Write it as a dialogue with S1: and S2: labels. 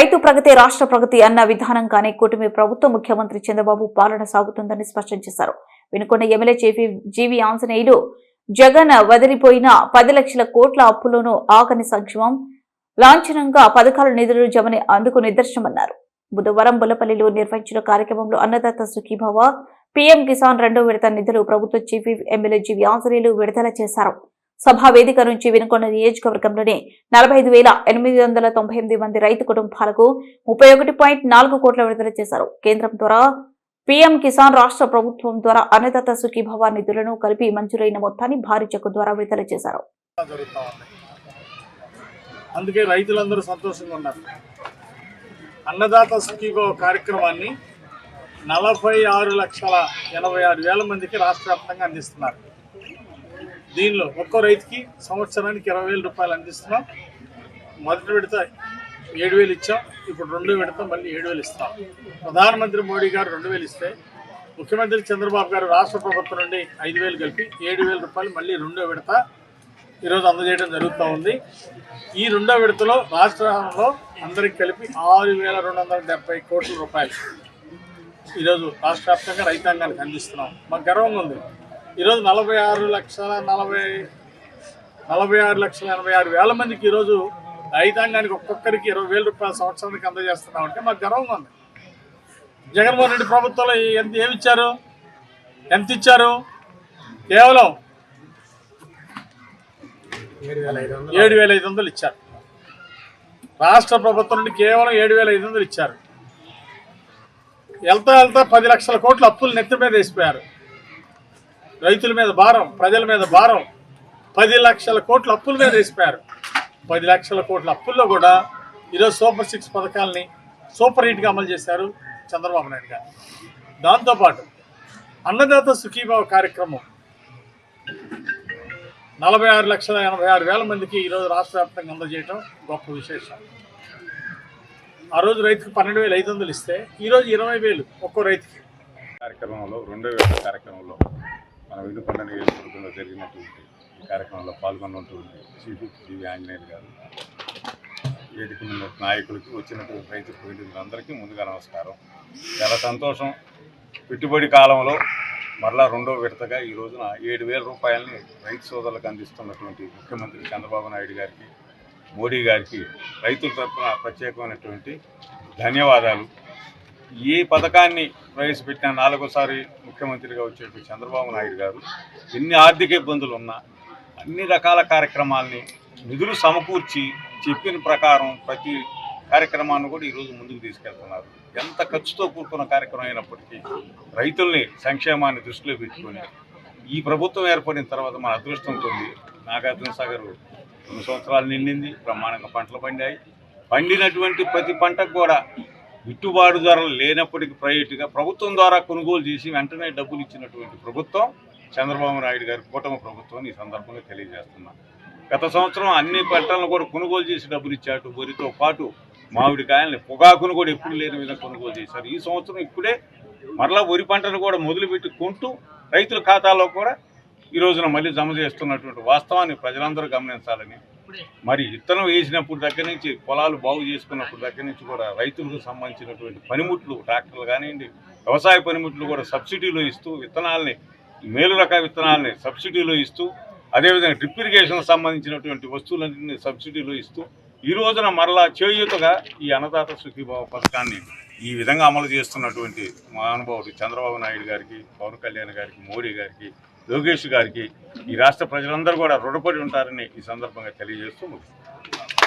S1: రైతు ప్రగతి రాష్ట్ర ప్రగతి అన్న విధానంగానే కూటమి ప్రభుత్వ ముఖ్యమంత్రి చంద్రబాబు పాలన సాగుతుందని స్పష్టం చేశారు. Vinukonda MLA chief whip G V Anjaneyulu Jagan వదిలిపోయిన పది లక్షల కోట్ల అప్పులను ఆగని సంక్షేమం లాంఛనంగా పథకాల నిధులు జమని అందుకు నిదర్శనమన్నారు. బుధవారం బుల్లపల్లిలో నిర్వహించిన కార్యక్రమంలో అన్నదాత సుఖీభవ పీఎం కిసాన్ రెండో విడత నిధులు ప్రభుత్వ చీఫ్ ఎమ్మెల్యే జీవి ఆంజనేయులు విడుదల చేశారు. సభా వేదిక నుంచి వినుకొండ నియోజకవర్గంలోని నలభై ఐదు వేల ఎనిమిది వందల తొంభై ఎనిమిది మంది రైతు కుటుంబాలకు ముప్పై ఒకటి పాయింట్ నాలుగు కోట్ల విడుదల చేశారు. కేంద్రం ద్వారా పీఎం కిసాన్ రాష్ట్ర ప్రభుత్వం ద్వారా అన్నదాత సుఖీభవ నిధులను కలిపి మంజూరైన మొత్తాన్ని భారీ చెక్కు ద్వారా విడుదల చేశారు.
S2: అందుకే రైతులందరూ సంతోషంగా ఉన్నారు. అన్నదాత సుఖీభవ కార్యక్రమాన్ని నలభై ఆరు లక్షల ఎనభై ఆరు వేల మందికి రాష్ట్ర వ్యాప్తంగా అందిస్తున్నారు. దీనిలో ఒక్కో రైతుకి సంవత్సరానికి ఇరవై వేల రూపాయలు అందిస్తున్నాం. మొదటి విడత ఏడు వేలు ఇచ్చాం. ఇప్పుడు రెండు విడత మళ్ళీ ఏడు వేలు ఇస్తాం ప్రధానమంత్రి మోడీ గారు రెండు వేలు ఇస్తే ముఖ్యమంత్రి చంద్రబాబు గారు రాష్ట్ర ప్రభుత్వం నుండి ఐదు వేలు కలిపి ఏడు వేల రూపాయలు మళ్ళీ రెండో విడత ఈరోజు అందజేయడం జరుగుతూ ఉంది. ఈ రెండో విడతలో రాష్ట్రంలో అందరికి కలిపి ఆరు వేల రెండు వందల డెబ్బై కోట్ల రూపాయలు ఈరోజు రాష్ట్ర వ్యాప్తంగా రైతాంగానికి అందిస్తున్నాం. మాకు గర్వంగా ఉంది. ఈరోజు నలభై ఆరు లక్షల నలభై నలభై ఆరు లక్షల ఎనభై ఆరు వేల మందికి ఈరోజు రైతాంగానికి ఒక్కొక్కరికి ఇరవై వేల రూపాయల సంవత్సరానికి అందజేస్తున్నాం అంటే మాకు గర్వంగా ఉంది. జగన్మోహన్ రెడ్డి ప్రభుత్వంలో ఎంత ఏమి ఇచ్చారు? ఎంత ఇచ్చారు? కేవలం ఏడు వేల ఐదు వందలు ఇచ్చారు. రాష్ట్ర ప్రభుత్వం నుండి కేవలం ఏడు వేల ఐదు వందలు ఇచ్చారు. వెళ్తా వెళ్తా పది లక్షల కోట్ల అప్పులు నెత్తి మీద వేసిపోయారు. రైతుల మీద భారం ప్రజల మీద భారం. పది లక్షల కోట్ల అప్పుల మీద వేసిపోయారు. పది లక్షల కోట్ల అప్పుల్లో కూడా ఈరోజు సూపర్ సిక్స్ పథకాలని సూపర్ హిట్గా అమలు చేశారు చంద్రబాబు నాయుడు గారు. దాంతోపాటు అన్నదాత సుఖీభావ కార్యక్రమం. నలభై ఆరు లక్షల ఎనభై ఆరు వేల మందికి ఈరోజు రాష్ట్ర వ్యాప్తంగా అందజేయడం గొప్ప విశేషం. ఆ రోజు రైతుకు పన్నెండు వేలు ఐదు వందలు ఇస్తే ఈరోజు ఇరవై వేలు ఒక్కో రైతుకి.
S3: కార్యక్రమంలో రెండో వేల కార్యక్రమంలో మన వినుకొండ నియోజకవర్గంలో జరిగినటువంటి ఈ కార్యక్రమంలో పాల్గొన్నటువంటి చీఫ్ జీవి ఆంజనేయులు గారు. వేదిక నాయకులకి వచ్చినటువంటి రైతు ప్రతినిధులందరికీ ముందుగా నమస్కారం. చాలా సంతోషం. పెట్టుబడి కాలంలో మరలా రెండో విడతగా ఈ రోజున ఏడు వేల రూపాయలని రైతు సోదరులకు అందిస్తున్నటువంటి ముఖ్యమంత్రి చంద్రబాబు నాయుడు గారికి మోడీ గారికి రైతుల తరఫున ప్రత్యేకమైనటువంటి ధన్యవాదాలు. ఈ పథకాన్ని ప్రవేశపెట్టిన నాలుగోసారి ముఖ్యమంత్రిగా వచ్చేటువంటి చంద్రబాబు నాయుడు గారు ఎన్ని ఆర్థిక ఇబ్బందులు ఉన్నా అన్ని రకాల కార్యక్రమాల్ని నిధులు సమకూర్చి చెప్పిన ప్రకారం ప్రతి కార్యక్రమాన్ని కూడా ఈరోజు ముందుకు తీసుకెళ్తున్నారు. ఎంత ఖర్చుతో కూడుకున్న కార్యక్రమం అయినప్పటికీ రైతుల్ని సంక్షేమాన్ని దృష్టిలో పెట్టుకొని ఈ ప్రభుత్వం ఏర్పడిన తర్వాత మన అదృష్టం పొంది నాగార్జున సాగర్ రెండు సంవత్సరాలు నిండింది బ్రహ్మాండంగా పంటలు పండాయి. పండినటువంటి ప్రతి పంటకు కూడా గిట్టుబాటు ధరలు లేనప్పటికీ ప్రైవేటుగా ప్రభుత్వం ద్వారా కొనుగోలు చేసి వెంటనే డబ్బులు ఇచ్చినటువంటి ప్రభుత్వం చంద్రబాబు నాయుడు గారి కూటమి ప్రభుత్వం ఈ సందర్భంగా తెలియజేస్తున్నా. గత సంవత్సరం అన్ని పంటలను కూడా కొనుగోలు చేసి డబ్బులు ఇచ్చాడు. వరితో పాటు మామిడికాయల్ని పొగాకును కూడా ఎప్పుడు లేని విధంగా కొనుగోలు చేశారు. ఈ సంవత్సరం ఇప్పుడే మరలా వరి పంటను కూడా మొదలుపెట్టి కొంటూ రైతుల ఖాతాలో కూడా ఈ రోజున మళ్ళీ జమ చేస్తున్నటువంటి వాస్తవాన్ని ప్రజలందరూ గమనించాలని మరి విత్తనం వేసినప్పుడు దగ్గర నుంచి పొలాలు బాగు చేసుకున్నప్పుడు దగ్గర నుంచి కూడా రైతులకు సంబంధించినటువంటి పనిముట్లు ట్రాక్టర్లు కానివ్వండి వ్యవసాయ పనిముట్లు కూడా సబ్సిడీలో ఇస్తూ విత్తనాలని మేలు రకాల విత్తనాలని సబ్సిడీలో ఇస్తూ అదేవిధంగా డ్రిప్ ఇరిగేషన్ సంబంధించినటువంటి వస్తువులన్నింటినీ సబ్సిడీలో ఇస్తూ ఈ రోజున మరలా చేయూతగా ఈ అన్నదాత సుఖీభావ పథకాన్ని ఈ విధంగా అమలు చేస్తున్నటువంటి మహానుభావుడు చంద్రబాబు నాయుడు గారికి పవన్ కళ్యాణ్ గారికి మోడీ గారికి లోకేష్ గారికి ఈ రాష్ట్ర ప్రజలందరూ కూడా రుణపడి ఉంటారని ఈ సందర్భంగా తెలియజేస్తూ